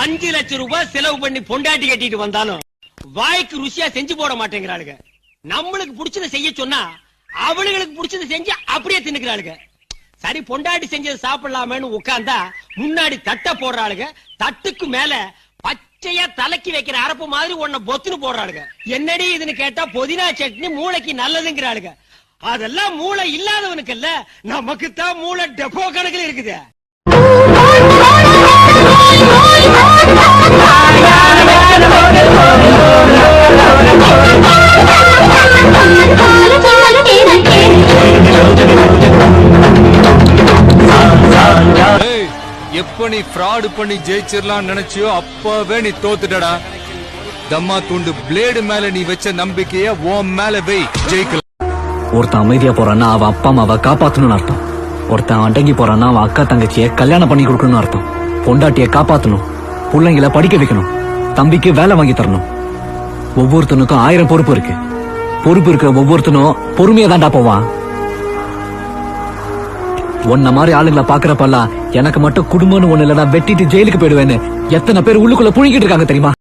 அஞ்சு லட்சம் ரூபாய் செலவு பண்ணி பொண்டாட்டி கட்டிட்டு வந்தாலும் வாய்க்கு ருசியா செஞ்சு போட மாட்டேங்கிறாளுங்க நம்மளுக்கு பிடிச்சத செய்ய சொன்னா அவளுங்களுக்கு பிடிச்சத செஞ்சு அப்படியே தின்னுக்கிறாளுங்க சரி பொண்டாட்டி செஞ்சதை சாப்பிடலாமேன்னு உட்கார்ந்தா முன்னாடி தட்டை போடுறாளுங்க தட்டுக்கு மேல பச்சையா தலைக்கு வைக்கிற அரப்பு மாதிரி உன்னை பொத்துன்னு போடுறாளுங்க என்னடி இதுன்னு கேட்டா புதினா சட்னி மூளைக்கு நல்லதுங்கிறாளுங்க அதெல்லாம் மூளை இல்லாதவனுக்கு இல்ல நமக்கு தான் மூளை டெப்போ கணக்குல இருக்குது எப்ப நீ ஃப்ராடு பண்ணி ஜெயிச்சிடலாம் நினைச்சியோ அப்பவே நீ தோத்துட்டடா. தம்மா துண்டு பிளேடு மேல நீ வச்ச நம்பிக்கைய உன் மேல வை. ஜெயிக்கலாம். ஒருத்தன் அமைதியா போறான்னா அவன் அப்பா அம்மாவை காப்பாத்தணும்னு அர்த்தம். ஒருத்தன் அடங்கி போறான்னா அவன் அக்கா தங்கச்சிய கல்யாணம் பண்ணி கொடுக்கணும்னு அர்த்தம். பொண்டாட்டிய காப்பாத்தணும். பிள்ளைங்கள படிக்க வைக்கணும். தம்பிக்கு வேலை வாங்கி தரணும். ஒவ்வொருத்தனுக்கும் ஆயிரம் பொறுப்பு இருக்கு. பொறுப்பு இருக்கிற ஒவ்வொருத்தனும் பொறுமையா தான்டா போவான். உன்ன மாதிரி ஆளுங்களை பாக்குறப்பெல்லாம் எனக்கு மட்டும் குடும்பம்னு ஒண்ணு இல்லைன்னா வெட்டிட்டு ஜெயிலுக்கு போயிடுவேன்னு எத்தனை பேர் உள்ளுக்குள்ள புழுங்கிட்டு இருக்காங்க தெரியுமா?